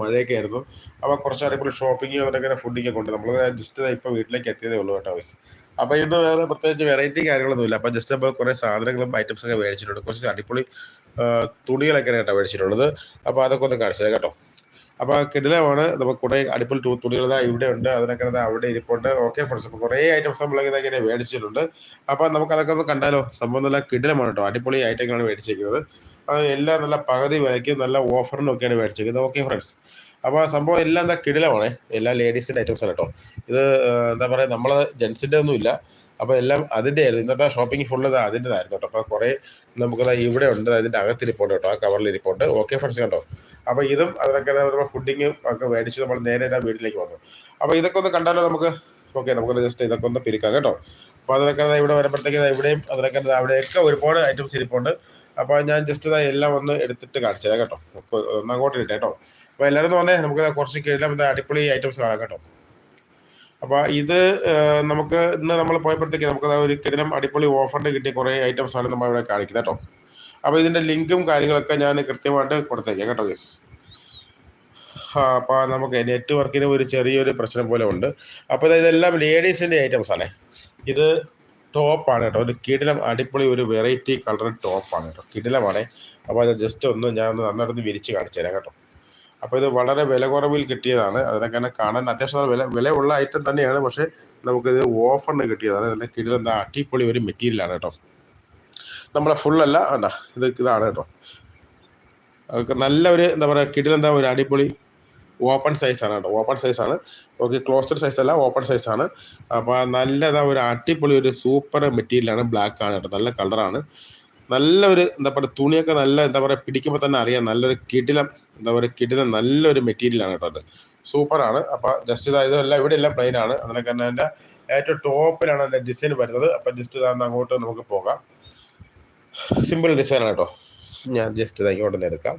മഴയൊക്കെ ആയിരുന്നു. അപ്പോൾ കുറച്ച് അടിപൊളി ഷോപ്പിംഗ് അതൊക്കെ ഫുഡിങ്ങൊക്കെ ഉണ്ട് നമ്മൾ ജസ്റ്റ് ഇപ്പോൾ വീട്ടിലേക്ക് എത്തിയതേ ഉള്ളൂ കേട്ടോ വയസ്സ് അപ്പോൾ ഇന്ന് വേറെ പ്രത്യേകിച്ച് വെറൈറ്റി കാര്യങ്ങളൊന്നുമില്ല. അപ്പോൾ ജസ്റ്റ് നമ്മൾ കുറേ സാധനങ്ങളും ഐറ്റംസൊക്കെ മേടിച്ചിട്ടുണ്ട്. കുറച്ച് അടിപൊളി തുണികളൊക്കെയാണ് കേട്ടോ മേടിച്ചിട്ടുള്ളത്. അപ്പോൾ അതൊക്കെ ഒന്ന് കാണിച്ചത് കേട്ടോ. അപ്പോൾ കിടിലമാണ്. നമുക്ക് കുറേ അടിപൊളി ടൂ തുണികൾ ഇവിടെ ഉണ്ട്. അതിനൊക്കെ അവിടെ ഇരിപ്പുണ്ട്. ഓക്കെ ഫ്രണ്ട്സ് അപ്പോൾ കുറേ ഐറ്റംസ് നമ്മൾ ഇങ്ങനെ ഇങ്ങനെ മേടിച്ചിട്ടുണ്ട്. അപ്പോൾ നമുക്ക് അതൊക്കെ ഒന്ന് കണ്ടാലോ? സംഭവം നല്ല കിടിലമാണ് കേട്ടോ. അടിപൊളി ഐറ്റങ്ങളാണ് മേടിച്ചിരിക്കുന്നത് അത് എല്ലാം നല്ല പകുതി വിലയ്ക്ക് നല്ല ഓഫറിനൊക്കെയാണ് മേടിച്ചിരിക്കുന്നത് ഓക്കെ ഫ്രണ്ട്സ് അപ്പോൾ സംഭവം എല്ലാം എന്താ കിടിലമാണ്. എല്ലാ ലേഡീസിന്റെ ഐറ്റംസ് ആണ് കേട്ടോ. ഇത് എന്താ പറയുക നമ്മൾ ജെൻസിന്റെ ഒന്നും ഇല്ല. അപ്പോൾ എല്ലാം അതിന്റെ ആയിരുന്നു. ഇന്നത്തെ ഷോപ്പിംഗ് ഫുള്ള് അതിന്റെതായിരുന്നു കേട്ടോ. അപ്പോൾ കുറേ നമുക്കത് ഇവിടെ ഉണ്ട് അതിന്റെ അകത്തിരിപ്പുണ്ട് കേട്ടോ ആ കവറിൽ റിപ്പോർട്ട് ഓക്കെ ഫ്രണ്ട്സ് കണ്ടോ? അപ്പോൾ ഇതും അതിനൊക്കെ നമ്മൾ ഫുഡിങ്ങും ഒക്കെ മേടിച്ച് നമ്മൾ നേരെ ഇതാ വീട്ടിലേക്ക് വന്നു. അപ്പോൾ ഇതൊക്കെ ഒന്ന് കണ്ടാലോ നമുക്ക്? ഓക്കെ നമുക്ക് ജസ്റ്റ് ഇതൊക്കെ ഒന്ന് പിരിക്കാം കേട്ടോ. അപ്പോൾ അതിനൊക്കെ ഇവിടെ വരുമ്പോഴത്തേക്ക് ഇവിടെയും അതിനൊക്കെ അവിടെയൊക്കെ ഒരുപാട് ഐറ്റംസ് ഇരിപ്പുണ്ട്. അപ്പോൾ ഞാൻ ജസ്റ്റ് ഇതാ എല്ലാം ഒന്ന് എടുത്തിട്ട് കാണിച്ചത് കേട്ടോ. നമുക്ക് ഒന്ന് അങ്ങോട്ട് ഇട്ടേ കേട്ടോ. അപ്പോൾ എല്ലാവരും വന്നേ. നമുക്ക് കുറച്ച് കഴിഞ്ഞാൽ ഇതാ അടിപൊളി ഐറ്റംസ് കാണാം കേട്ടോ. അപ്പോൾ ഇത് നമുക്ക് ഇന്ന് നമ്മൾ പോയപ്പോഴത്തേക്ക് നമുക്ക് ഒരു കിടിലം അടിപൊളി ഓഫറിന് കിട്ടിയ കുറേ ഐറ്റംസ് ആണ് നമ്മൾ ഇവിടെ കാണിക്കുന്നത് കേട്ടോ. അപ്പോൾ ഇതിന്റെ ലിങ്കും കാര്യങ്ങളൊക്കെ ഞാൻ കൃത്യമായിട്ട് കൊടുത്തേക്കാം കേട്ടോ ഗസ് ആ അപ്പോൾ നമുക്ക് നെറ്റ്വർക്കിന് ഒരു ചെറിയൊരു പ്രശ്നം പോലെ ഉണ്ട്. അപ്പോൾ ഇതെല്ലാം ലേഡീസിന്റെ ഐറ്റംസ് ആണേ. ഇത് ടോപ്പാണ് കേട്ടോ. ഒരു കിടിലം അടിപൊളി ഒരു വെറൈറ്റി കളർ ടോപ്പാണ് കേട്ടോ. കിടിലമാണ്. അപ്പോൾ അത് ജസ്റ്റ് ഒന്ന് ഞാൻ ഒന്ന് നന്നായിട്ടൊന്ന് വിരിച്ച് കാണിച്ചു തരാം കേട്ടോ. അപ്പോൾ ഇത് വളരെ വില കുറവിൽ കിട്ടിയതാണ്. അതിനൊക്കെ കാണാൻ അത്യാവശ്യം നല്ല വില വിലയുള്ള ഐറ്റം തന്നെയാണ്. പക്ഷേ നമുക്കിത് ഓഫറിന് കിട്ടിയതാണ്. അതിന്റെ കിടിലം അടിപൊളി ഒരു മെറ്റീരിയലാണ് കേട്ടോ. നമ്മളെ ഫുള്ളല്ല എന്താ ഇത് ഇതാണ് കേട്ടോ. അതൊക്കെ നല്ല ഒരു എന്താ പറയുക കിടിലെന്താ ഒരു അടിപൊളി ഓപ്പൺ സൈസ് ആണ് കേട്ടോ. ഓപ്പൺ സൈസ് ആണ്. ഓക്കെ ക്ലോസ്ഡ് സൈസ് അല്ല ഓപ്പൺ സൈസാണ് അപ്പോൾ നല്ലതാ ഒരു അടിപൊളി ഒരു സൂപ്പർ മെറ്റീരിയലാണ് ബ്ലാക്ക് ആണ് കേട്ടോ. നല്ല കളറാണ് നല്ല ഒരു എന്താ പറയുക തുണിയൊക്കെ നല്ല എന്താ പറയുക പിടിക്കുമ്പോൾ തന്നെ അറിയാം. നല്ലൊരു കിടിലം എന്താ പറയുക കിടിലം നല്ലൊരു മെറ്റീരിയലാണ് കേട്ടോ അത്. സൂപ്പറാണ് അപ്പോൾ ജസ്റ്റ് ഇതായത് എല്ലാം ഇവിടെ എല്ലാം പ്ലെയിൻ ആണ്. അതിനൊക്കെ തന്നെ എന്റെ ഏറ്റവും ടോപ്പിലാണ് എന്റെ ഡിസൈൻ വരുന്നത്. അപ്പോൾ ജസ്റ്റ് ഇതാ അങ്ങോട്ട് നമുക്ക് പോകാം. സിമ്പിൾ ഡിസൈനാണ് കേട്ടോ. ഞാൻ ജസ്റ്റ് ഇത് ഇങ്ങോട്ട് നിന്ന് എടുക്കാം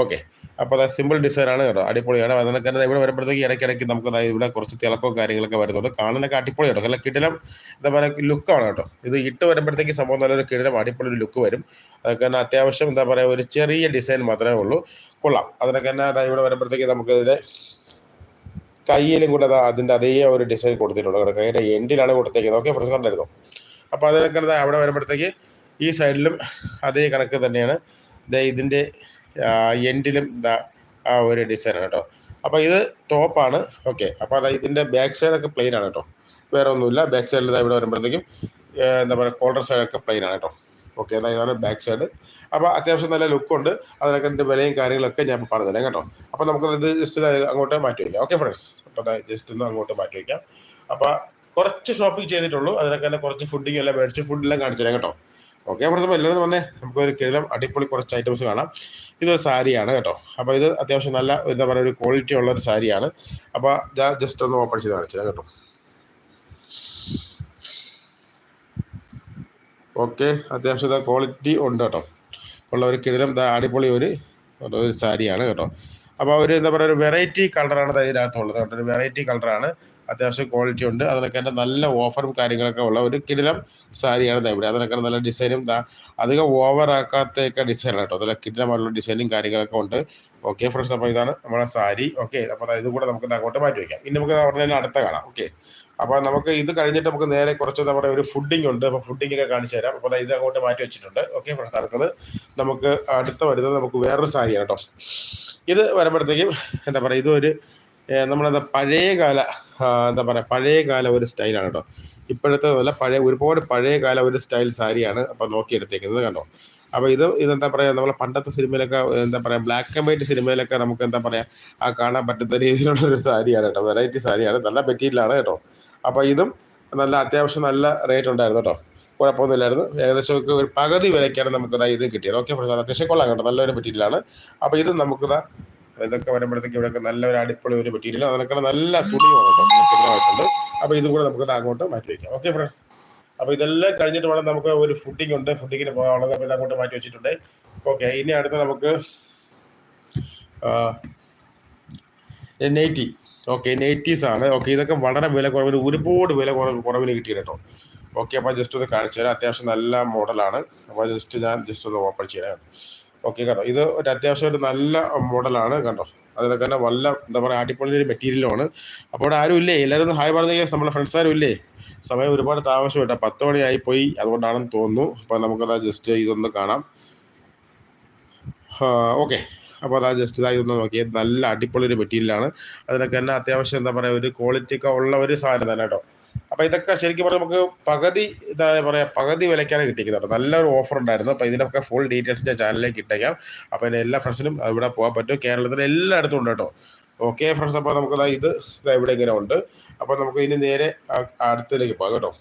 ഓക്കെ അപ്പോൾ അത് സിമ്പിൾ ഡിസൈനാണ് കേട്ടോ. അടിപൊളിയാണ്. അതിനൊക്കെ ഇവിടെ വരുമ്പോഴത്തേക്ക് ഇടയ്ക്കിടയ്ക്ക് നമുക്ക് ഇവിടെ കുറച്ച് തിളക്കവും കാര്യങ്ങളൊക്കെ വരുന്നുണ്ട്. കാണാനൊക്കെ അടിപൊളി കേട്ടോ. നല്ല കിടിലം എന്താ പറയുക ലുക്കാണ് കേട്ടോ. ഇത് ഇട്ട് വരുമ്പോഴത്തേക്ക് സംഭവം നല്ലൊരു കിടിലം അടിപൊളി ലുക്ക് വരും. അതൊക്കെ തന്നെ അത്യാവശ്യം എന്താ പറയുക ഒരു ചെറിയ ഡിസൈൻ മാത്രമേ ഉള്ളൂ. കൊള്ളാം. അതിനൊക്കെ തന്നെ അതായത് ഇവിടെ വരുമ്പോഴത്തേക്ക് നമുക്ക് ഇതിന്റെ കയ്യിലും കൂടെ അതിന്റെ അതേ ഒരു ഡിസൈൻ കൊടുത്തിട്ടുണ്ട് കയ്യുടെ എൻഡിലാണ് കൊടുത്തേക്കുന്നത്. ഓക്കെ ഫ്രണ്ട്സ് കണ്ടായിരുന്നു അപ്പോൾ അതിനൊക്കെ അവിടെ വരുമ്പോഴത്തേക്ക് ഈ സൈഡിലും അതേ കണക്ക് തന്നെയാണ്. ദേ ഇതിന്റെ എൻഡിലും ദാ ആ ഒരു ഡിസൈനാണ് കേട്ടോ. അപ്പോൾ ഇത് ടോപ്പാണ് ഓക്കെ അപ്പോൾ അതാ ഇതിന്റെ ബാക്ക് സൈഡൊക്കെ പ്ലെയിൻ ആണ് കേട്ടോ. വേറെ ഒന്നുമില്ല. ബാക്ക് സൈഡിൽ ഇതാ ഇവിടെ വരുമ്പോഴത്തേക്കും എന്താ പറയുക കോളർ സൈഡൊക്കെ പ്ലെയിൻ ആണ് കേട്ടോ. ഓക്കെ അതായത് ഇതാണ് ബാക്ക് സൈഡ് അപ്പോൾ അത്യാവശ്യം നല്ല ലുക്കുണ്ട് അതിനൊക്കെ എന്റെ വിലയും കാര്യങ്ങളൊക്കെ ഞാൻ പറഞ്ഞു തരാം കേട്ടോ. അപ്പോൾ നമുക്ക് ഇത് ജസ്റ്റ് അങ്ങോട്ട് മാറ്റി വയ്ക്കാം. ഓക്കെ ഫ്രണ്ട്സ് അപ്പോൾ ജസ്റ്റ് ഒന്ന് അങ്ങോട്ട് മാറ്റി വയ്ക്കാം. അപ്പോൾ കുറച്ച് ഷോപ്പിംഗ് ചെയ്തിട്ടുള്ളൂ. അതിനൊക്കെ തന്നെ കുറച്ച് ഫുഡിങ് എല്ലാം മേടിച്ച് ഫുഡെല്ലാം കാണിച്ചു തരാം കേട്ടോ. ഓക്കെ അപ്പോൾ എല്ലാവരും വന്നേ. നമുക്ക് ഒരു കിഴം അടിപൊളി കുറച്ച് ഐറ്റംസ് കാണാം. ഇതൊരു സാരിയാണ് കേട്ടോ. അപ്പോൾ ഇത് അത്യാവശ്യം നല്ല എന്താ പറയുക ഒരു ക്വാളിറ്റി ഉള്ള ഒരു സാരിയാണ് അപ്പോൾ ഞാൻ ജസ്റ്റ് ഒന്ന് ഓപ്പൺ ചെയ്ത് കാണിച്ചത് കേട്ടോ. ഓക്കെ അത്യാവശ്യം ക്വാളിറ്റി ഉണ്ട് കേട്ടോ. ഉള്ള ഒരു കിഴം അടിപൊളി ഒരു ഒരു സാരിയാണ് കേട്ടോ. അപ്പോൾ ഒരു എന്താ പറയുക ഒരു വെറൈറ്റി കളറാണ് ഇതിനകത്തുള്ളത് കേട്ടോ. ഒരു വെറൈറ്റി കളറാണ് അത്യാവശ്യം ക്വാളിറ്റി ഉണ്ട്. അതിനൊക്കെ നല്ല ഓഫറും കാര്യങ്ങളൊക്കെ ഉള്ള ഒരു കിടിലം സാരിയാണ് ഇവിടെ. അതിനൊക്കെ നല്ല ഡിസൈനും അധികം ഓവർ ആക്കാത്തൊക്കെ ഡിസൈനാണ് കേട്ടോ. നല്ല കിടിലമായിട്ടുള്ള ഡിസൈനും കാര്യങ്ങളൊക്കെ ഉണ്ട്. ഓക്കെ ഫ്രണ്ട്സ് അപ്പോൾ ഇതാണ് നമ്മുടെ സാരി. ഓക്കെ അപ്പോൾ ഇത് കൂടെ നമുക്ക് അങ്ങോട്ട് മാറ്റി വയ്ക്കാം. ഇനി നമുക്ക് പറഞ്ഞു തന്നെ അടുത്ത കാണാം. ഓക്കെ അപ്പോൾ നമുക്ക് ഇത് കഴിഞ്ഞിട്ട് നമുക്ക് നേരെ കുറച്ച് നമ്മുടെ ഒരു ഫുഡിങ് ഉണ്ട്. അപ്പോൾ ഫുഡിംഗ് ഒക്കെ കാണിച്ചു തരാം. അപ്പോൾ ഇത് അങ്ങോട്ട് മാറ്റി വെച്ചിട്ടുണ്ട്. ഓക്കെ ഫ്രണ്ട്സ് അടുത്തത് നമുക്ക് അടുത്ത വരുന്നത് നമുക്ക് വേറൊരു സാരിയാണ് കേട്ടോ. ഇത് വരുമ്പോഴത്തേക്കും എന്താ പറയുക ഇതൊരു നമ്മളെന്താ പഴയ കാല ആ, എന്താ പറയുക പഴയകാല ഒരു സ്റ്റൈലാണ് കേട്ടോ ഇപ്പോഴത്തെ നല്ല പഴയ ഒരുപാട് പഴയകാല ഒരു സ്റ്റൈൽ സാരിയാണ് അപ്പോൾ നോക്കിയെടുത്തേക്കുന്നത് കണ്ടോ? അപ്പോൾ ഇത് ഇതെന്താ പറയുക നമ്മളെ പണ്ടത്തെ സിനിമയിലൊക്കെ എന്താ പറയുക ബ്ലാക്ക് ആൻഡ് വൈറ്റ് സിനിമയിലൊക്കെ നമുക്ക് എന്താ പറയുക ആ കാണാൻ പറ്റുന്ന രീതിയിലുള്ള ഒരു സാരിയാണ് കേട്ടോ വെറൈറ്റി സാരിയാണ് നല്ല മെറ്റീരിയലാണ് കേട്ടോ അപ്പോൾ ഇതും നല്ല അത്യാവശ്യം നല്ല റേറ്റ് ഉണ്ടായിരുന്നു കേട്ടോ കുഴപ്പമൊന്നുമില്ലായിരുന്നു. ഏകദേശം ഒരു പകുതി വിലയ്ക്കാണ് നമുക്ക് ഇത് കിട്ടിയത്. ഓക്കെ അത്യാവശ്യം കൊള്ളാം കേട്ടോ. നല്ലൊരു മെറ്റീരിയലാണ് അപ്പോൾ ഇത് നമുക്ക് ഇതൊക്കെ വരുമ്പോഴത്തേക്ക് ഇവിടെയൊക്കെ നല്ലൊരു അടിപൊളി ഒരു മെറ്റീരിയൽ അതിനൊക്കെ നല്ല തുണിയാണ് കേട്ടോ കിടമായിട്ടുണ്ട് അപ്പോൾ ഇതും കൂടെ നമുക്ക് അങ്ങോട്ട് മാറ്റി വെക്കാം ഓക്കെ ഫ്രണ്ട്സ് അപ്പോൾ ഇതെല്ലാം കഴിഞ്ഞിട്ട് വേണം നമുക്ക് ഒരു ഫുഡിംഗ് ഉണ്ട്. ഫുഡിങ്ങിന് പോകാനുള്ളത് അപ്പോൾ ഇത് അങ്ങോട്ട് മാറ്റി വെച്ചിട്ടുണ്ട്. ഓക്കെ ഇനി അടുത്ത നമുക്ക് നെയ്റ്റി ഓക്കെ നെയ്റ്റീസ് ആണ്. ഓക്കെ ഇതൊക്കെ വളരെ വില കുറവിന് ഒരുപാട് വില കുറവ് കുറവിന് കിട്ടി കേട്ടോ. ഓക്കെ അപ്പോൾ ജസ്റ്റ് ഒന്ന് കാണിച്ചു തരാം. അത്യാവശ്യം നല്ല മോഡലാണ് അപ്പോൾ ജസ്റ്റ് ഞാൻ ജസ്റ്റ് ഒന്ന് ഓപ്പൺ ചെയ്യാം ഓക്കെ കേട്ടോ ഇത് ഒരു അത്യാവശ്യം ഒരു നല്ല മോഡലാണ് കണ്ടോ? അതിനൊക്കെ തന്നെ വല്ല എന്താ പറയുക അടിപൊളി ഒരു മെറ്റീരിയലുമാണ് അപ്പോൾ അവിടെ ആരും ഇല്ലേ? എല്ലാവരും ഒന്ന് ഹായ് പറഞ്ഞു നമ്മുടെ ഫ്രണ്ട്സ് ആരും ഇല്ലേ? സമയം ഒരുപാട് താമസം കേട്ടോ. പത്ത് മണിയായി പോയി. അതുകൊണ്ടാണെന്ന് തോന്നുന്നു. അപ്പോൾ നമുക്കത് ജസ്റ്റ് ഇതൊന്ന് കാണാം. ഓക്കെ അപ്പോൾ അതാ ജസ്റ്റ് ഇതായി ഒന്ന് നോക്കിയത് നല്ല അടിപൊളി ഒരു മെറ്റീരിയലാണ് അതിനൊക്കെ തന്നെ അത്യാവശ്യം എന്താ പറയുക ഒരു ക്വാളിറ്റി ഒക്കെ ഉള്ള ഒരു സാധനം തന്നെ കേട്ടോ. അപ്പോൾ ഇതൊക്കെ ശരിക്കും പറഞ്ഞാൽ നമുക്ക് പകുതി എന്താ പറയുക പകുതി വിലയ്ക്കാണ് കിട്ടിക്കുന്നത് നല്ലൊരു ഓഫർ ഉണ്ടായിരുന്നു. അപ്പോൾ ഇതിനൊക്കെ ഫുൾ ഡീറ്റെയിൽസ് ഞാൻ ചാനലിലേക്ക് ഇട്ടേക്കാം. അപ്പോൾ എന്റെ എല്ലാ ഫ്രണ്ട്സിനും ഇവിടെ പോകാൻ പറ്റും. കേരളത്തിൽ എല്ലായിടത്തും ഉണ്ട് കേട്ടോ. ഓക്കെ ഫ്രണ്ട്സ് അപ്പോൾ നമുക്ക് ഇതാ ഇവിടെ ഇങ്ങനെ ഉണ്ട്. അപ്പോൾ നമുക്ക് ഇനി നേരെ അടുത്തതിലേക്ക് പോകാം കേട്ടോ.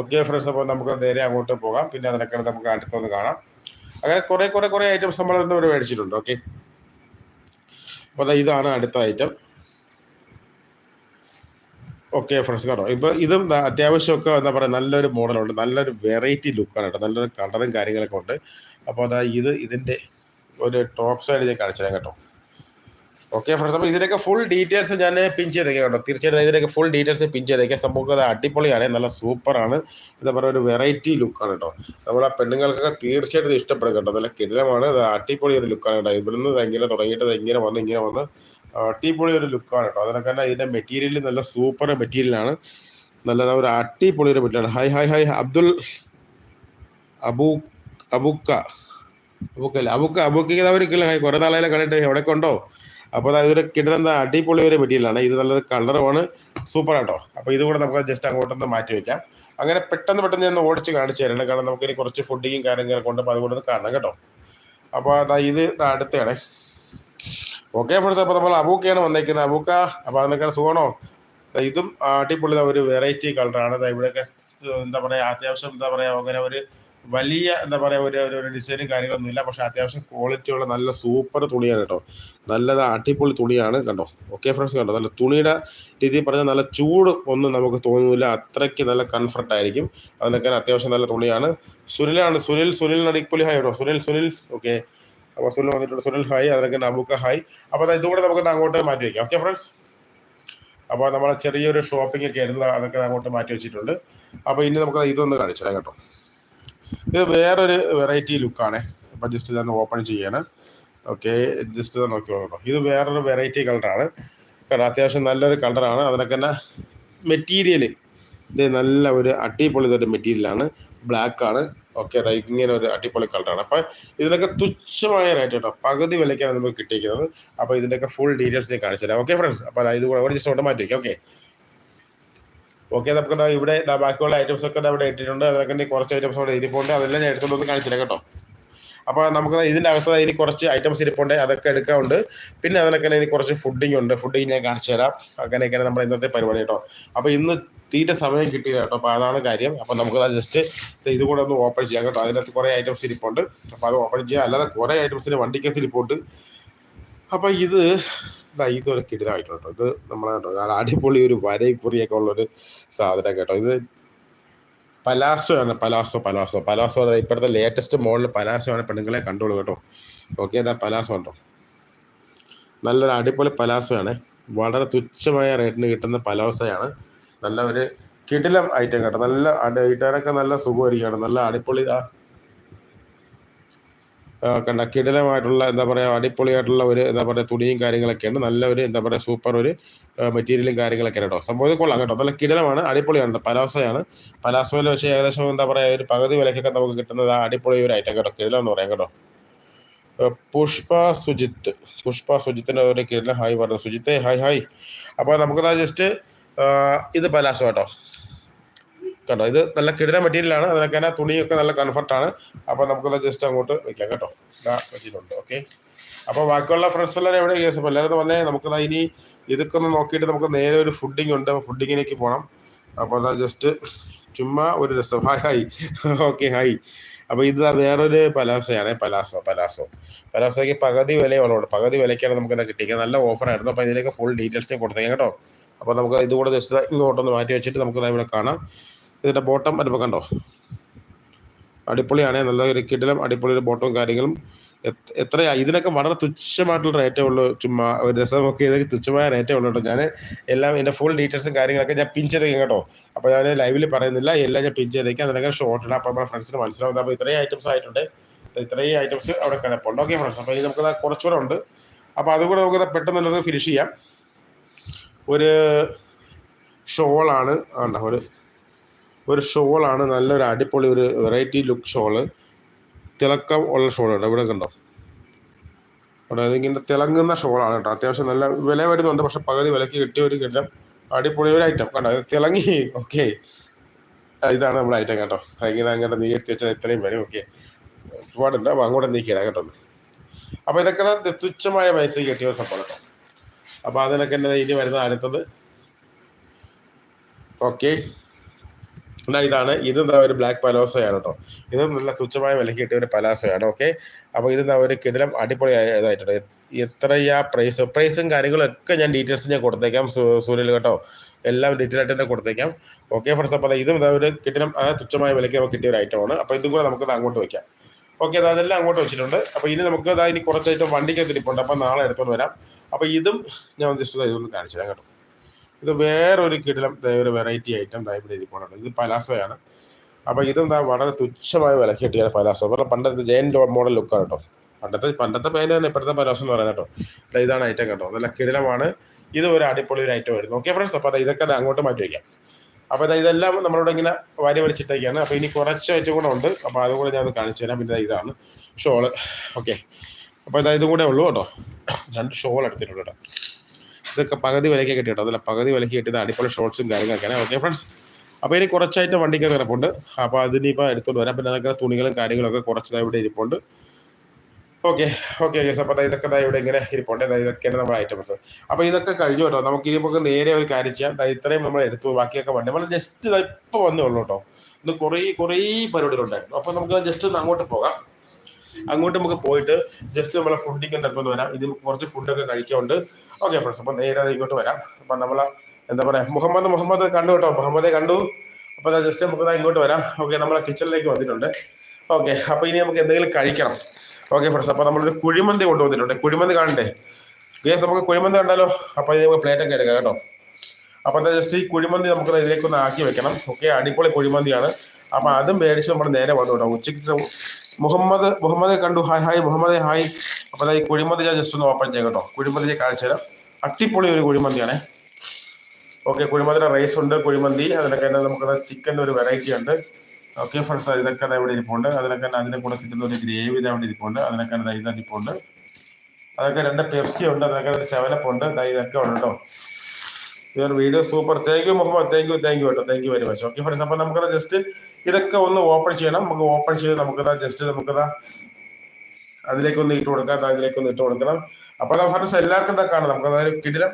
ഓക്കെ ഫ്രണ്ട്സ് അപ്പോൾ നമുക്ക് നേരെ അങ്ങോട്ട് പോകാം. പിന്നെ അതിനൊക്കെ നമുക്ക് അടുത്തൊന്ന് കാണാം. അങ്ങനെ കുറേ കുറേ കുറേ ഐറ്റംസ് നമ്മൾ ഇവിടെ മേടിച്ചിട്ടുണ്ട്. ഓക്കെ അപ്പോൾ ഇതാണ് അടുത്ത ഐറ്റം ഓക്കെ ഫ്രണ്ട്സ് കേട്ടോ ഇപ്പോൾ ഇതും അത്യാവശ്യമൊക്കെ എന്താ പറയുക നല്ലൊരു മോഡലുണ്ട്. നല്ലൊരു വെറൈറ്റി ലുക്കാണ് കേട്ടോ. നല്ലൊരു കളറും കാര്യങ്ങളൊക്കെ ഉണ്ട്. അപ്പോൾ അതാ ഇത് ഇതിന്റെ ഒരു ടോപ്പ് സൈഡ് ഞാൻ കാണിച്ചു കേട്ടോ. ഓക്കെ ഫ്രണ്ട്സ് അപ്പോൾ ഇതിനൊക്കെ ഫുൾ ഡീറ്റെയിൽസ് ഞാൻ പിൻ ചെയ്തേക്കാം കേട്ടോ. തീർച്ചയായിട്ടും ഇതിനൊക്കെ ഫുൾ ഡീറ്റെയിൽസ് പിൻ ചെയ്തേക്കാം. സംഭവം അത് അടിപൊളിയാണ് നല്ല സൂപ്പറാണ് എന്താ പറയുക ഒരു വെറൈറ്റി ലുക്കാണ് കേട്ടോ. നമ്മളെ പെണ്ണുങ്ങൾക്കൊക്കെ തീർച്ചയായിട്ടും ഇഷ്ടപ്പെടും കേട്ടോ. നല്ല കിടിലമാണ് അടിപൊളി ഒരു ലുക്കാണ് കേട്ടോ. ഇവിടുന്ന് ഇങ്ങനെ തുടങ്ങിയിട്ട് ഇങ്ങനെ വന്ന് ഇങ്ങനെ വന്ന് അടിപൊളി ഒരു ലുക്കാണ് കേട്ടോ അതിനൊക്കെ തന്നെ ഇതിന്റെ മെറ്റീരിയൽ നല്ല സൂപ്പർ മെറ്റീരിയലാണ് നല്ല ഒരു അടിപൊളി ഒരു മെറ്റീരിയലാണ് hi hi hi Abdul Abu അബുക്ക. അബുക്കല്ല? അബുക്ക അബുക്കിക്ക് അവർക്കില്ല ഹായ് കുറേ നാളെ കണ്ടിട്ട്. എവിടെ കൊണ്ടോ അപ്പോൾ അതായത് ഇതൊരു കിട്ടുന്ന അടിപൊളി ഒരു മെറ്റീരിയലാണ് ഇത് നല്ലൊരു കളറുമാണ് സൂപ്പർ ആട്ടോ അപ്പോൾ ഇത് കൂടെ നമുക്ക് ജസ്റ്റ് അങ്ങോട്ടൊന്ന് മാറ്റി വെക്കാം. അങ്ങനെ പെട്ടെന്ന് പെട്ടെന്ന് ഞാൻ ഓടിച്ച് കാണിച്ചു തരണം കാരണം നമുക്കിനി കുറച്ച് ഫുഡിങ്ങും കാര്യങ്ങളൊക്കെ ഉണ്ട് അപ്പോൾ അതുകൊണ്ട് കാണണം കേട്ടോ. അപ്പോൾ ഇത് അടുത്തയാണേ. ഓക്കെ ഫ്രണ്ട്സ് അപ്പോൾ നമ്മൾ അബൂക്കയാണ് വന്നേക്കുന്നത്. അബൂക്ക അപ്പോൾ അതിനൊക്കെ സുഖമാണോ? ഇതും അടിപൊളി ഒരു വെറൈറ്റി കളറാണ് ഇവിടെയൊക്കെ എന്താ പറയുക അത്യാവശ്യം എന്താ പറയുക അങ്ങനെ ഒരു വലിയ എന്താ പറയുക ഒരു ഒരു- ഒരു ഡിസൈനും കാര്യങ്ങളൊന്നും ഇല്ല. പക്ഷേ അത്യാവശ്യം ക്വാളിറ്റിയുള്ള നല്ല സൂപ്പർ തുണിയാണ് കേട്ടോ. നല്ല അടിപൊളി തുണിയാണ് കണ്ടോ. ഓക്കെ ഫ്രണ്ട്സ് കണ്ടോ. നല്ല തുണിയുടെ രീതിയിൽ പറഞ്ഞാൽ നല്ല ചൂട് ഒന്നും നമുക്ക് തോന്നുന്നില്ല. അത്രയ്ക്ക് നല്ല കംഫർട്ട് ആയിരിക്കും. അതിനൊക്കെ അത്യാവശ്യം നല്ല തുണിയാണ്. സുനിലാണ് സുനിൽ സുനിൽ അടിപൊളി ഹായ് കേട്ടോ സുനിൽ സുനിൽ ഓക്കെ അപ്പോൾ വന്നിട്ടുണ്ട്. സുനിൽ ഹായ് അതിനൊക്കെ നമുക്ക് ഹായ്. അപ്പോൾ ഇതുകൂടെ നമുക്ക് അങ്ങോട്ട് മാറ്റി വയ്ക്കാം. ഓക്കെ ഫ്രണ്ട്സ് അപ്പോൾ നമ്മളെ ചെറിയൊരു ഷോപ്പിംഗ് ഒക്കെ ആയിരുന്നു. അതൊക്കെ അങ്ങോട്ട് മാറ്റി വെച്ചിട്ടുണ്ട്. അപ്പോൾ ഇനി നമുക്ക് ഇതൊന്ന് കാണിച്ചു തരാം കേട്ടോ. ഇത് വേറൊരു വെറൈറ്റി ലുക്കാണ് അപ്പോൾ ജസ്റ്റ് ഇതൊന്ന് ഓപ്പൺ ചെയ്യാണ്. ഓക്കെ ജസ്റ്റ് ഇത് നോക്കി നോക്കാം ഇത് വേറൊരു വെറൈറ്റി കളറാണ് കാരണം അത്യാവശ്യം നല്ലൊരു കളറാണ് അതിനൊക്കെ തന്നെ മെറ്റീരിയൽ ഇത് നല്ല ഒരു അടിപൊളി ഇതൊരു മെറ്റീരിയലാണ് ബ്ലാക്കാണ് ഓക്കെ അതായത് ഇങ്ങനെ ഒരു അടിപൊളി കളറാണ് അപ്പം ഇതിനൊക്കെ തുച്ഛമായ റേറ്റ് കേട്ടോ പകുതി വിലയ്ക്കാണ് നമുക്ക് കിട്ടിയിരിക്കുന്നത്. അപ്പോൾ ഇതിന്റെയൊക്കെ ഫുൾ ഡീറ്റെയിൽസ് ഞാൻ കാണിച്ചു തരാം. ഓക്കെ ഫ്രണ്ട്സ് അപ്പോൾ അതായത് ഒരു ജസ്റ്റ് കൊണ്ട് മാറ്റി വയ്ക്കാം ഓക്കെ ഓക്കെ നമുക്ക് ഇവിടെ ബാക്കിയുള്ള ഐറ്റംസ് ഒക്കെ ഇവിടെ ഇട്ടിട്ടുണ്ട്. അതൊക്കെ കുറച്ച് ഐറ്റംസ് അവിടെ ഇരിപ്പുണ്ട്. അതെല്ലാം ഞാൻ എടുത്തുകൊണ്ട് ഒന്ന് കാണിച്ചില്ല കേട്ടോ. അപ്പോൾ നമുക്ക് ഇതിന്റെ അകത്ത് ഇനി കുറച്ച് ഐറ്റംസ് ഇരിപ്പുണ്ട് അതൊക്കെ എടുക്കാറുണ്ട് പിന്നെ അതിനൊക്കെ ഇനി കുറച്ച് ഫുഡിങ് ഉണ്ട്. ഫുഡിങ് ഞാൻ കാണിച്ചു തരാം. അങ്ങനെയൊക്കെയാണ് നമ്മുടെ ഇന്നത്തെ പരിപാടി കേട്ടോ. അപ്പോൾ ഇന്ന് തീറ്റ സമയം കിട്ടിയില്ല കേട്ടോ. അപ്പോൾ അതാണ് കാര്യം. അപ്പോൾ നമുക്ക് ജസ്റ്റ് ഇത് കൂടെ ഒന്ന് ഓപ്പൺ ചെയ്യാം കേട്ടോ. അതിനകത്ത് കുറേ ഐറ്റംസ് ഇരിപ്പുണ്ട്. അപ്പോൾ അത് ഓപ്പൺ ചെയ്യാം. അല്ലാതെ കുറേ ഐറ്റംസിന് വണ്ടിക്കകത്ത് ഇരിപ്പുണ്ട്. അപ്പോൾ ഇത് ഇതൊരു കിടിലായിട്ടുണ്ടോ ഇത് നമ്മളെ കേട്ടോ അടിപൊളി ഒരു വരയും കുറിയൊക്കെ ഉള്ളൊരു സാധനം കേട്ടോ. ഇത് പലാസോ ആണ് പലാസോ പലാസോ. പലാസോ അതായത് ഇപ്പോഴത്തെ ലേറ്റസ്റ്റ് മോഡൽ പലാസോ ആണ് പെണ്ണുങ്ങളെ കണ്ടോളൂ കേട്ടോ. ഓക്കെ അതാ പലാസോ ഉണ്ടോ നല്ലൊരു അടിപൊളി പലാസോ ആണ്. വളരെ തുച്ഛമായ റേറ്റിന് കിട്ടുന്ന പലാസോയാണ് നല്ല ഒരു കിടിലം ഐറ്റം കേട്ടോ. നല്ല ഇടാനൊക്കെ നല്ല സുഖമായിരിക്കും നല്ല അടിപൊളി കണ്ട കിടിലമായിട്ടുള്ള എന്താ പറയുക അടിപൊളിയായിട്ടുള്ള ഒരു എന്താ പറയുക തുണിയും കാര്യങ്ങളൊക്കെയാണ് നല്ല ഒരു എന്താ പറയുക സൂപ്പർ ഒരു മെറ്റീരിയലും കാര്യങ്ങളൊക്കെ കേട്ടോ. സംഭവം കൊള്ളാം കേട്ടോ. നല്ല കിടലമാണ് അടിപൊളിയാണ് പലാസോയാണ്. പലാസോയിൽ വെച്ച് ഏകദേശം എന്താ പറയുക ഒരു പകുതി വിലക്കൊക്കെ നമുക്ക് കിട്ടുന്നത് ആ അടിപൊളി ഒരു ഐറ്റം കേട്ടോ. കിടിലം എന്ന് പറയാം കേട്ടോ. പുഷ്പ സുജിത്ത്. പുഷ്പ സുജിത്തിന്റെ ഒരു കിടിലം ഹായ് പറഞ്ഞു സുജിത്തെ ഹായ് ഹായ്. അപ്പോൾ നമുക്കതാ ജസ്റ്റ് ഇത് പലാസോ കേട്ടോ. കേട്ടോ ഇത് നല്ല കിടില മെറ്റീരിയലാണ് അതിനൊക്കെ തന്നെ തുണിയൊക്കെ നല്ല കംഫർട്ടാണ് അപ്പോൾ നമുക്കത് ജസ്റ്റ് അങ്ങോട്ട് വെക്കാം കേട്ടോ. ഇതാ വെച്ചിട്ടുണ്ട് ഓക്കെ അപ്പോൾ ബാക്കിയുള്ള ഫ്രണ്ട്സ് എല്ലാവരും എവിടെ കേസ് അപ്പോൾ എല്ലാവരും വന്നേ. നമുക്ക് ഇനി ഇതൊക്കെ ഒന്ന് നോക്കിയിട്ട് നമുക്ക് നേരെ ഒരു ഫുഡിങ് ഉണ്ട്. ഫുഡിങ്ങിലേക്ക് പോകണം അപ്പോൾ അതാ ജസ്റ്റ് ചുമ്മാ ഒരു രസം. ഹായ് ഹായ് ഓക്കെ ഹായ് അപ്പോൾ ഇത് വേറൊരു പലാസയാണ്. Palazzo palazzo. പലാസോയ്ക്ക് പകുതി വിലയുള്ളൂ പകുതി വിലയ്ക്കാണ് നമുക്കിത് കിട്ടിയത് നല്ല ഓഫറായിരുന്നു അപ്പോൾ ഇതിലേക്ക് ഫുൾ ഡീറ്റെയിൽസ് കൊടുത്തേക്കാം കേട്ടോ. അപ്പോൾ നമുക്ക് ഇതുകൂടെ ജസ്റ്റ് ഇങ്ങോട്ടൊന്ന് മാറ്റി വെച്ചിട്ട് നമുക്ക് ഇവിടെ കാണാം. ഇതിന്റെ ബോട്ടം വരുമ്പോൾ കണ്ടോ? അടിപൊളിയാണ്. നല്ല ഒരു കിടിലം അടിപൊളി ഒരു ബോട്ടവും കാര്യങ്ങളും. എത്ര- എത്രയാ? ഇതിനൊക്കെ വളരെ തുച്ഛമായിട്ടുള്ള റേറ്റേ ഉള്ളൂ. ചുമ്മാ ഒരു രസമൊക്കെ ഇതൊക്കെ തുച്ഛമായ റേറ്റേ ഉള്ളൂ കേട്ടോ. ഞാൻ എല്ലാം എന്റെ ഫുൾ ഡീറ്റെയിൽസും കാര്യങ്ങളൊക്കെ ഞാൻ പിൻ ചെയ്തേക്കും കേട്ടോ. അപ്പോൾ ഞാൻ ലൈവിൽ പറയുന്നില്ല. എല്ലാം ഞാൻ പിൻ ചെയ്തേക്കാം. അതിനൊക്കെ ഷോർട്ട് ഇടാം. അപ്പോൾ നമ്മുടെ ഫ്രണ്ട്സിന് മനസ്സിലാവും. അപ്പോൾ ഇത്രയും ഐറ്റംസ് ആയിട്ടുണ്ട്. ഇത്രയും ഐറ്റംസ് അവിടെ കിടപ്പുണ്ട്. ഓക്കെ ഫ്രണ്ട്സ് അപ്പോൾ ഇനി നമുക്ക് കുറച്ചുകൂടെ ഉണ്ട്. അപ്പോൾ അതുകൂടെ നമുക്ക് പെട്ടെന്ന് തന്നെ ഫിനിഷ് ചെയ്യാം. ഒരു ഷോളാണ് ആണ്ട ഒരു ഒരു ഷോളാണ് നല്ലൊരു അടിപൊളി ഒരു വെറൈറ്റി ലുക്ക് ഷോൾ. തിളക്കം ഉള്ള ഷോളുണ്ട്. ഇവിടെ കണ്ടോ? അവിടെ ഇങ്ങനെ തിളങ്ങുന്ന ഷോളാണ് കേട്ടോ. അത്യാവശ്യം നല്ല വില വരുന്നുണ്ട്. പക്ഷെ പകുതി വിലക്ക് കിട്ടിയ ഒരു കിട്ടാം അടിപൊളി ഒരു ഐറ്റം കണ്ടോ? തിളങ്ങി. ഓക്കെ ഇതാണ് നമ്മുടെ ഐറ്റം കേട്ടോ. ഇങ്ങനെ അങ്ങോട്ട് നീട്ടി വെച്ചാൽ ഇത്രയും വരും. ഓക്കെ ഒരുപാടുണ്ട്. അപ്പോൾ അങ്ങോട്ട് നീക്കിയാണ് കേട്ടോ അപ്പോൾ ഇതൊക്കെ തുച്ഛമായ പൈസ കിട്ടിയ സംഭവം കേട്ടോ. അപ്പോൾ അതിനൊക്കെ ഇനി വരുന്ന അടുത്തത്. ഓക്കെ എന്നാ ഇതാണ്? ഇത് എന്താ ഒരു ബ്ലാക്ക് പലോസയാണ് കേട്ടോ ഇത് നല്ല തുച്ഛമായ വിലക്ക് കിട്ടിയ ഒരു പലാസയാണ് ഓക്കെ അപ്പോൾ ഇത് എന്താ ഒരു കിടിലം അടിപൊളിയായ ഇതായിട്ടുണ്ട് എത്രയാ പ്രൈസ് പ്രൈസും കാര്യങ്ങളും ഒക്കെ ഞാൻ ഡീറ്റെയിൽസ് ഞാൻ കൊടുത്തേക്കാം സൂര്യൽ കേട്ടോ. എല്ലാം ഡീറ്റെയിൽ ആയിട്ട് തന്നെ കൊടുത്തേക്കാം ഓക്കെ ഫ്രണ്ട്സ് അപ്പോൾ ഇതും ഒരു കിടിലം ആ തുച്ഛമായ വിലയ്ക്ക് നമുക്ക് കിട്ടിയ ഒരു ഐറ്റമാണ് അപ്പോൾ ഇതും കൂടെ നമുക്ക് അങ്ങോട്ട് വയ്ക്കാം ഓക്കെ അത് അതെല്ലാം അങ്ങോട്ട് വെച്ചിട്ടുണ്ട്. അപ്പോൾ ഇനി നമുക്ക് അതായത് ഇനി കുറച്ച് ഐറ്റം വണ്ടിക്കകത്ത് ഇരിപ്പുണ്ട്. അപ്പോൾ നാളെ എടുത്തുകൊണ്ട് വരാം. അപ്പോൾ ഇതും ഞാൻ ജസ്റ്റ് ഇതൊന്ന് കാണിച്ചു തരാം കേട്ടോ. ഇത് വേറൊരു കിടിലം ഒരു വെറൈറ്റി ഐറ്റം ദാ ഇവിടെ ഇരിപ്പുണ്ട്. ഇത് പലാസോയാണ്. അപ്പോൾ ഇതും വളരെ തുച്ഛമായ വിലക്ക് കിട്ടിയാണ് പലാസോ. അവരുടെ പണ്ടത്തെ ജയൻ മോഡൽ ലുക്കാണ് കേട്ടോ. പണ്ടത്തെ പണ്ടത്തെ തന്നെ ഇപ്പോഴത്തെ പലാസോ എന്ന് പറയുന്നത് കേട്ടോ. ഇതാണ് ഐറ്റം കേട്ടോ. നല്ല കിടിലമാണ്. ഇത് ഒരു അടിപൊളി ഒരു ഐറ്റം ആയിരുന്നു. ഓക്കെ ഫ്രണ്ട്സ് അപ്പോൾ ഇതൊക്കെ അങ്ങോട്ട് മാറ്റി വയ്ക്കാം. അപ്പോൾ ഇതെല്ലാം നമ്മളോട് ഇങ്ങനെ വാരി വലിച്ചിട്ടേക്കാണ്. അപ്പോൾ ഇനി കുറച്ച് ഐറ്റം കൂടെ ഉണ്ട്. അപ്പോൾ അതും കൂടെ ഞാൻ കാണിച്ചു തരാം. പിന്നെ ഇതാണ് ഷോൾ. ഓക്കെ അപ്പോൾ ഇതാ ഇതും കൂടെ ഉള്ളൂ കേട്ടോ. രണ്ട് ഷോൾ എടുത്തിട്ടുണ്ട് കേട്ടോ. ഇതൊക്കെ പകുതി വിലയ്ക്ക് കിട്ടിയിട്ടോ? അതല്ല പകുതി വിലയ്ക്ക് കിട്ടിയത് അടിപൊളി ഷോർട്സും കാര്യങ്ങളൊക്കെയാണ് ഓക്കെ ഫ്രണ്ട്സ് അപ്പോൾ ഇനി കുറച്ചായിട്ട് വണ്ടിക്ക് കിടപ്പുണ്ട് അപ്പോൾ അതിനിപ്പോൾ എടുത്തുകൊണ്ട് വരാം. പിന്നെ അതൊക്കെ തുണികളും കാര്യങ്ങളൊക്കെ കുറച്ചതായി ഇവിടെ ഇരിപ്പുണ്ട്. ഓക്കെ ഓക്കെ ഓക്കെ അപ്പോൾ ഇതൊക്കെ ഇവിടെ ഇങ്ങനെ ഇരിപ്പുണ്ട്. ഇതൊക്കെയാണ് നമ്മുടെ ഐറ്റംസ് അപ്പോൾ ഇതൊക്കെ കഴിഞ്ഞു കേട്ടോ. നമുക്ക് ഇനി നമുക്ക് നേരെ ഒരു കാര്യം ചെയ്യാം. ഇത്രയും നമ്മൾ എടുത്തു. ബാക്കിയൊക്കെ വണ്ടി. നമ്മൾ ജസ്റ്റ് ഇപ്പോൾ വന്നേ ഉള്ളൂ കേട്ടോ. ഇന്ന് കുറേ കുറേ പരിപാടികളുണ്ടായിരുന്നു അപ്പോൾ നമുക്ക് ജസ്റ്റ് ഒന്ന് അങ്ങോട്ട് പോകാം. അങ്ങോട്ട് നമുക്ക് പോയിട്ട് ജസ്റ്റ് നമ്മളെ ഫുഡിങ് എടുത്തുകൊണ്ട് വരാം. ഇത് കുറച്ച് ഫുഡൊക്കെ കഴിക്കാറുണ്ട് ഓക്കെ ഫ്രണ്ട്സ് അപ്പം നേരെ ഇങ്ങോട്ട് വരാം. അപ്പം നമ്മൾ എന്താ പറയുക മുഹമ്മദ് മുഹമ്മദ് കണ്ടു കേട്ടോ മുഹമ്മദെ കണ്ടു. അപ്പോൾ ജസ്റ്റ് നമുക്ക് ഇങ്ങോട്ട് വരാം. ഓക്കെ നമ്മളെ കിച്ചണിലേക്ക് വന്നിട്ടുണ്ട്. ഓക്കെ അപ്പോൾ ഇനി നമുക്ക് എന്തെങ്കിലും കഴിക്കണം. ഓക്കെ ഫ്രണ്ട്സ് അപ്പോൾ നമ്മളൊരു കുഴിമന്തി കൊണ്ടുവന്നിട്ടുണ്ട്. കുഴിമന്തി കാണണ്ടേ? ഗ്യാസ് നമുക്ക് കുഴിമന്തി കണ്ടാലോ അപ്പോൾ ഇത് നമുക്ക് പ്ലേറ്റൊക്കെ എടുക്കാം കേട്ടോ. അപ്പോൾ എന്താ ജസ്റ്റ് ഈ കുഴിമന്തി നമുക്ക് ഇതിലേക്ക് ഇതിലേക്കൊന്ന് ആക്കി വെക്കണം. ഓക്കെ അടിപൊളി കുഴിമന്തിയാണ്. അപ്പോൾ അതും മേടിച്ച് നമ്മൾ നേരെ വന്നു കേട്ടോ. ഉച്ചയ്ക്ക് മുഹമ്മദ് മുഹമ്മദെ കണ്ടു. ഹായ് ഹായ് മുഹമ്മദെ ഹായ്. അപ്പോൾ ഈ കുഴിമന്തി ഞാൻ ജസ്റ്റ് ഒന്ന് ഓപ്പൺ ചെയ്യാം കേട്ടോ. കുഴിമന്തി കാണിച്ചു തരാം. അട്ടിപ്പൊളി ഒരു കുഴിമന്തിയാണേ. ഓക്കെ കുഴിമന്തിയുടെ റൈസ് ഉണ്ട് കുഴിമന്തി. അതിനൊക്കെ തന്നെ നമുക്ക് ചിക്കൻ ഒരു വെറൈറ്റി ഉണ്ട്. ഓക്കെ ഫ്രണ്ട്സ് ഇതൊക്കെ ഇവിടെ ഇരിപ്പുണ്ട്. അതിനൊക്കെ തന്നെ അതിന്റെ കൂടെ കിട്ടുന്ന ഒരു ഗ്രേവി ഇതാ ഇവിടെ ഇരിപ്പുണ്ട്. അതിനൊക്കെ തന്നെ ഇതാ അതൊക്കെ രണ്ട് പെപ്സി ഉണ്ട് അതൊക്കെ ഒരു സെവനപ്പ് ഉണ്ട്. ഇതൊക്കെ ഉണ്ട് കേട്ടോ. ഇതൊരു video super thank you Muhammad thank you thank you കേട്ടോ. Thank you very much okay friends അപ്പൊ നമുക്കത് ജസ്റ്റ് ഇതൊക്കെ ഒന്ന് ഓപ്പൺ ചെയ്യണം. നമുക്ക് ഓപ്പൺ ചെയ്ത് നമുക്കത് ജസ്റ്റ് നമുക്കത് അതിലേക്ക് ഒന്ന് ഇട്ട് കൊടുക്കാം. ദാ ഇതിലേക്ക് ഒന്ന് ഇട്ട് കൊടുക്കണം. അപ്പൊ ഫ്രണ്ട്സ് എല്ലാവർക്കും ഇതൊക്കെ കാണാം. നമുക്ക് അതൊരു കിടിലം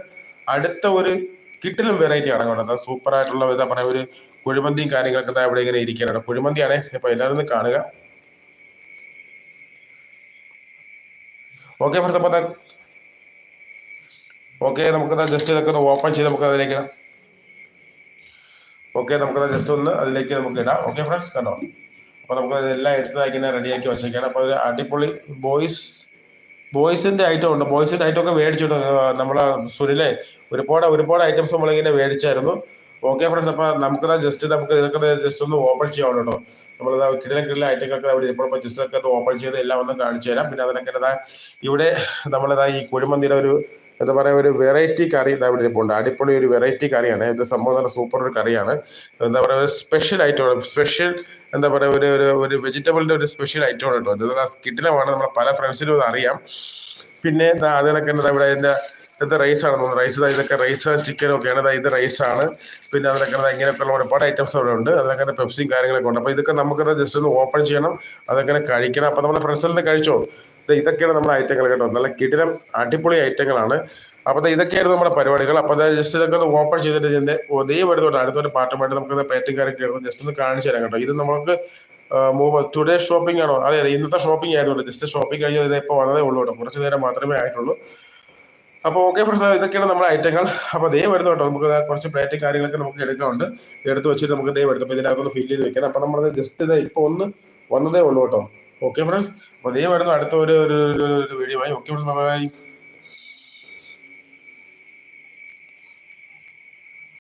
അടുത്ത ഒരു കിട്ടിലും വെറൈറ്റി ആണ് കേട്ടോ. സൂപ്പർ ആയിട്ടുള്ള എന്താ പറയുക ഒരു കുഴിമന്തിയും കാര്യങ്ങളൊക്കെ ഇവിടെ ഇങ്ങനെ ഇരിക്കുകയാണ് കുഴിമന്തിയാണ്. ഇപ്പൊ എല്ലാവരും ഒന്ന് കാണുക. ഓക്കെ ഫ്രണ്ട്സ് അപ്പോൾ ഓക്കെ നമുക്കത് ജസ്റ്റ് ഇതൊക്കെ ഒന്ന് ഓപ്പൺ ചെയ്ത് നമുക്ക് അതിലേക്ക് ഇടാം. ഓക്കെ നമുക്കത് ജസ്റ്റ് ഒന്ന് അതിലേക്ക് നമുക്ക് ഇടാം. ഓക്കെ ഫ്രണ്ട്സ് കണ്ടോ? അപ്പോൾ നമുക്ക് ഇതെല്ലാം എടുത്തതാക്കി റെഡിയാക്കി വെച്ചേക്കാണ്. അപ്പോൾ അടിപൊളി ബോയ്സ് ബോയ്സിന്റെ ഐറ്റം ഉണ്ട്. ബോയ്സിന്റെ ഐറ്റം ഒക്കെ മേടിച്ചിട്ട് നമ്മളെ സുനിലെ. ഒരുപാട് ഒരുപാട് ഐറ്റംസ് നമ്മളിങ്ങനെ മേടിച്ചായിരുന്നു. ഓക്കെ ഫ്രണ്ട്സ് അപ്പോൾ നമുക്കത് ജസ്റ്റ് നമുക്ക് ഇതൊക്കെ ജസ്റ്റ് ഒന്ന് ഓപ്പൺ ചെയ്യാവുള്ളൂ കേട്ടോ നമ്മളത് കിടിലെ കിടിലെ ഐറ്റം ഐറ്റങ്ങളൊക്കെ അവിടെ ഇപ്പോൾ ജസ്റ്റ് ഒക്കെ ഓപ്പൺ ചെയ്ത് എല്ലാം ഒന്ന് കാണിച്ചു തരാം. പിന്നെ അതിനൊക്കെ ഇവിടെ നമ്മളിതാ ഈ കുഴിമന്തിയുടെ ഒരു എന്താ പറയുക ഒരു വെറൈറ്റി കറി ഇതാ ഇവിടെ ഇരിപ്പുണ്ട്. അടിപൊളി ഒരു വെറൈറ്റി കറിയാണ്. ഇത് സംഭവം നല്ല സൂപ്പർ ഒരു കറിയാണ്. എന്താ പറയുക സ്പെഷ്യൽ ഐറ്റമാണ് സ്പെഷ്യൽ എന്താ പറയുക ഒരു ഒരു ഒരു വെജിറ്റബിളിന്റെ ഒരു സ്പെഷ്യൽ ഐറ്റമാണ് കേട്ടോ. ഇത് കിട്ടിലമാണ് നമ്മളെ പല ഫ്രണ്ട്സിനും ഇത് അറിയാം. പിന്നെ അതിനൊക്കെ എന്താ ഇവിടെ ഇതിന്റെ ഇത് റൈസ് ആണ് തോന്നുന്നത് റൈസ് ഇതൊക്കെ റൈസ് ചിക്കനും ഒക്കെയാണ് ഇത് റൈസ് ആണ്. പിന്നെ അതിനൊക്കെ ഇങ്ങനെയൊക്കെയുള്ള ഒരുപാട് ഐറ്റംസ് അവിടെ ഉണ്ട്. അതിനൊക്കെ പെപ്സിയും കാര്യങ്ങളൊക്കെ ഉണ്ട്. അപ്പോൾ ഇതൊക്കെ നമുക്കത് ജസ്റ്റ് ഒന്ന് ഓപ്പൺ ചെയ്യണം. അതൊക്കെ കഴിക്കണം. അപ്പോൾ നമ്മുടെ ഫ്രണ്ട്സിൽ നിന്ന് കഴിച്ചോ? ഇതൊക്കെയാണ് നമ്മുടെ ഐറ്റങ്ങൾ കേട്ടോ. നല്ല കിടിലം അടിപൊളി ഐറ്റങ്ങളാണ്. അപ്പോൾ ഇതൊക്കെയായിരുന്നു നമ്മുടെ പരിപാടികൾ. അപ്പോൾ ജസ്റ്റ് ഇതൊക്കെ ഒന്ന് ഓപ്പൺ ചെയ്തിട്ട് ഇതിന്റെ ഒതേ വരുന്നുണ്ട് അടുത്തൊരു പാട്ടുമായിട്ട് നമുക്ക് പേറ്റും കാര്യമൊക്കെ കേൾക്കുന്നത് ജസ്റ്റ് ഒന്ന് കാണിച്ചു തരാം കേട്ടോ. ഇത് നമുക്ക് ടുഡേ ഷോപ്പിംഗ് ആണോ? അതെ അതെ. ഇന്നത്തെ ഷോപ്പിംഗ് ആയിരുന്നു ജസ്റ്റ് ഷോപ്പിംഗ് കഴിഞ്ഞ് ഇത് ഇപ്പോൾ വന്നതേ ഉള്ളൂ കേട്ടോ. കുറച്ച് നേരം മാത്രമേ ആയിട്ടുള്ളൂ. അപ്പോൾ ഓക്കെ ഫ്രണ്ട്സ് ഇതൊക്കെയാണ് നമ്മുടെ ഐറ്റങ്ങൾ. അപ്പോൾ ദേ വരുന്നു കേട്ടോ. നമുക്ക് കുറച്ച് പ്ലേറ്റും കാര്യങ്ങളൊക്കെ നമുക്ക് എടുക്കാറുണ്ട് എടുത്ത് വെച്ചിട്ട് നമുക്ക് ദേ എടുക്കാം ഇതിനകത്തൊന്ന് ഫില്ല് ചെയ്ത് വെക്കണം അപ്പോൾ നമ്മൾ ജസ്റ്റ് ഇത് ഇപ്പോൾ ഒന്ന് വന്നതേ ഉള്ളൂ കേട്ടോ. ഓക്കെ ഫ്രണ്ട്സ് അപ്പോൾ ദൈവം അടുത്ത ഒരു ഒരു വീഡിയോ ആയി. Okay friends bye